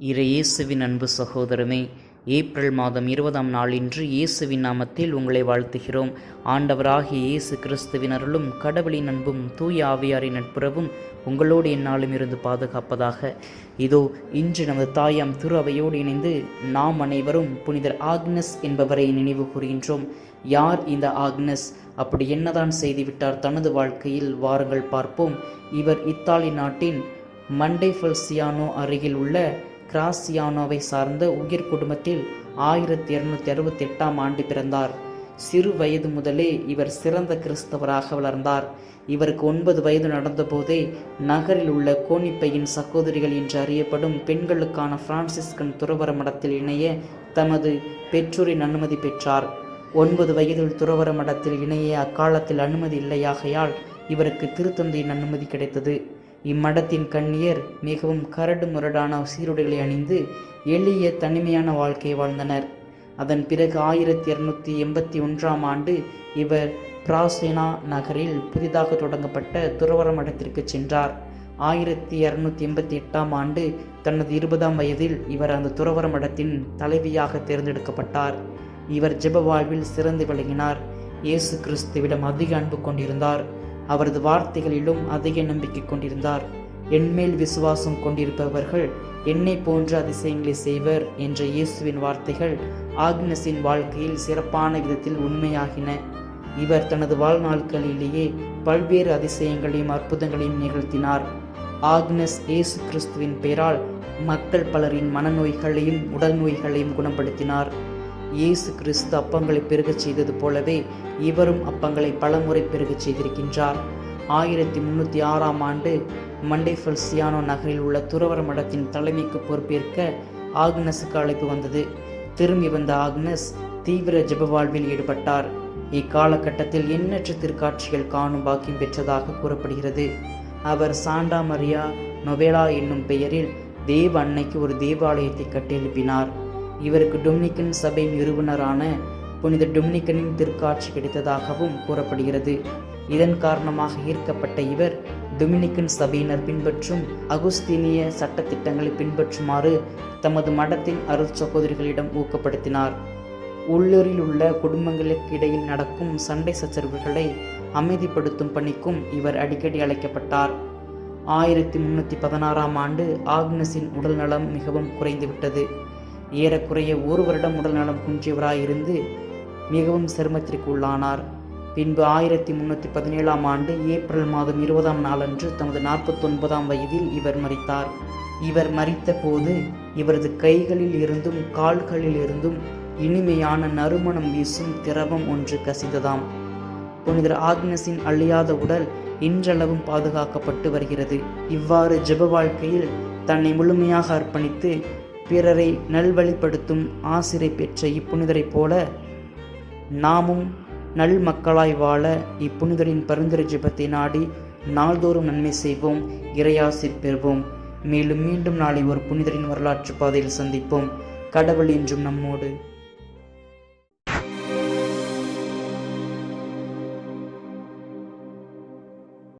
இறையேசுவின் அன்பு சகோதரமே ஏப்ரல் மாதம் இருபதாம் நாளின்று இயேசுவின் நாமத்தில் உங்களை வாழ்த்துகிறோம். ஆண்டவராகிய இயேசு கிறிஸ்துவின் அருளும் கடவுளின் அன்பும் தூய ஆவியாரின் நட்புறவும் உங்களோடு என்னாலும் இருந்து பாதுகாப்பதாக. இதோ இன்று நமது தாயாம் திரு அவையோடு இணைந்து நாம் அனைவரும் புனிதர் ஆக்னஸ் என்பவரை நினைவு கூறுகின்றோம். யார் இந்த ஆக்னஸ்? அப்படி என்னதான் செய்துவிட்டார் தனது வாழ்க்கையில்? வாருங்கள் பார்ப்போம். இவர் இத்தாலி நாட்டின் மண்டே ஃபல்சியானோ அருகில் உள்ள கிராசியானோவை சார்ந்த உயிர் குடும்பத்தில் ஆயிரத்தி இருநூத்தி அறுபத்தி எட்டாம் ஆண்டு பிறந்தார். சிறு வயது முதலே இவர் சிறந்த கிறிஸ்தவராக வளர்ந்தார். இவருக்கு ஒன்பது வயது நடந்தபோதே நகரில் உள்ள கோணிப்பையின் சகோதரிகள் என்று அறியப்படும் பெண்களுக்கான பிரான்சிஸ்கன் துறவர மடத்தில் இணைய தமது பெற்றோரின் அனுமதி பெற்றார். ஒன்பது வயதில் துறவர மடத்தில் இணைய அக்காலத்தில் அனுமதி இல்லையாகையால் இவருக்கு திருத்தந்தையின் அனுமதி கிடைத்தது. இம்மடத்தின் கண்ணியர் மிகவும் கரடு முரடான சீருடைகளை அணிந்து எளிய தனிமையான வாழ்க்கையை வாழ்ந்தனர். அதன் பிறகு ஆயிரத்தி இருநூத்தி எண்பத்தி ஒன்றாம் ஆண்டு இவர் பிராசேனா நகரில் புதிதாக தொடங்கப்பட்ட துறவர மடத்திற்கு சென்றார். ஆயிரத்தி இரநூத்தி எண்பத்தி எட்டாம் ஆண்டு தனது இருபதாம் வயதில் இவர் அந்த துறவர மடத்தின் தலைவியாக தேர்ந்தெடுக்கப்பட்டார். இவர் ஜெப வாழ்வில் சிறந்து விளங்கினார். இயேசு கிறிஸ்துவிடம் அதிக அன்பு கொண்டிருந்தார். அவரது வார்த்தைகளிலும் அதிக நம்பிக்கை கொண்டிருந்தார். என்மேல் விசுவாசம் கொண்டிருப்பவர்கள் என்னை போன்ற அதிசயங்களை செய்வர் என்ற இயேசுவின் வார்த்தைகள் ஆக்னஸின் வாழ்க்கையில் சிறப்பான விதத்தில் உண்மையாகின. இவர் தனது வாழ்நாட்களிலேயே பல்வேறு அதிசயங்களையும் அற்புதங்களையும் நிகழ்த்தினார். ஆக்னஸ் இயேசு கிறிஸ்துவின் பெயரால் மக்கள் பலரின் மனநோய்களையும் உடல் நோய்களையும் குணப்படுத்தினார். இயேசு கிறிஸ்து அப்பங்களை பெருகச் செய்தது போலவே இவரும் அப்பங்களை பலமுறை பெருகச் செய்திருக்கின்றார். ஆயிரத்தி முன்னூற்றி ஆறாம் ஆண்டு மண்டேஃபல்சியானோ நகரில் உள்ள துறவர மடத்தின் தலைமைக்கு பொறுப்பேற்க ஆக்னஸுக்கு அழைப்பு வந்தது. திரும்பி வந்த ஆக்னஸ் தீவிர ஜப வாழ்வில் ஈடுபட்டார். இக்காலகட்டத்தில் எண்ணற்ற திருக்காட்சிகள் காணும் பாக்கியம் பெற்றதாக கூறப்படுகிறது. அவர் சாண்டா மரியா நொவேலா என்னும் பெயரில் தேவ அன்னைக்கு ஒரு தேவாலயத்தை கட்டியெழுப்பினார். இவருக்கு டொமினிக்கன் சபை நிறுவனரான புனித டொமினிக்கனின் திருக்காட்சி கிடைத்ததாகவும் கூறப்படுகிறது. இதன் காரணமாக ஈர்க்கப்பட்ட இவர் டொமினிக்கன் சபையினர் பின்பற்றும் அகுஸ்தீனிய சட்டத்திட்டங்களை பின்பற்றுமாறு தமது மடத்தின் அருள் சகோதரிகளிடம் ஊக்கப்படுத்தினார். உள்ளூரில் உள்ள குடும்பங்களுக்கு இடையில் நடக்கும் சண்டை சச்சரவுகளை அமைதிப்படுத்தும் பணிக்கும் இவர் அடிக்கடி அழைக்கப்பட்டார். ஆயிரத்தி முன்னூற்றி பதினாறாம் ஆண்டு ஆக்னஸின் உடல் நலம் மிகவும் குறைந்துவிட்டது. ஏறக்குறைய ஒரு வருடம் உடல்நலம் குன்றியவராயிருந்து மிகவும் சிரமத்திற்கு உள்ளானார். பின்பு ஆயிரத்தி முன்னூற்றி பதினேழாம் ஆண்டு ஏப்ரல் மாதம் இருபதாம் நாளன்று தமது நாற்பத்தொன்பதாம் வயதில் இவர் மறித்தார் இவர் மறித்த போது இவரது கைகளில் இருந்தும் கால்களில் இருந்தும் இனிமையான நறுமணம் வீசும் திரவம் ஒன்று கசிந்ததாம். புனிதர் ஆக்னஸின் அழியாத உடல் இன்றளவும் பாதுகாக்கப்பட்டு வருகிறது. இவ்வாறு ஜெப வாழ்க்கையில் தன்னை முழுமையாக அர்ப்பணித்து பிறரை நல்வழிப்படுத்தும் ஆசிரை பெற்ற இப்புனிதரைப் போல நாமும் நல் மக்களாய் வாழ இப்புனிதரின் பரிந்துரை ஜெபத்தை நாடி நாள்தோறும் நன்மை செய்வோம் இறையாசி பெறுவோம். மேலும் மீண்டும் நாளை ஒரு புனிதரின் வரலாற்று பாதையில் சந்திப்போம். கடவுள் என்றும் நம்மோடு.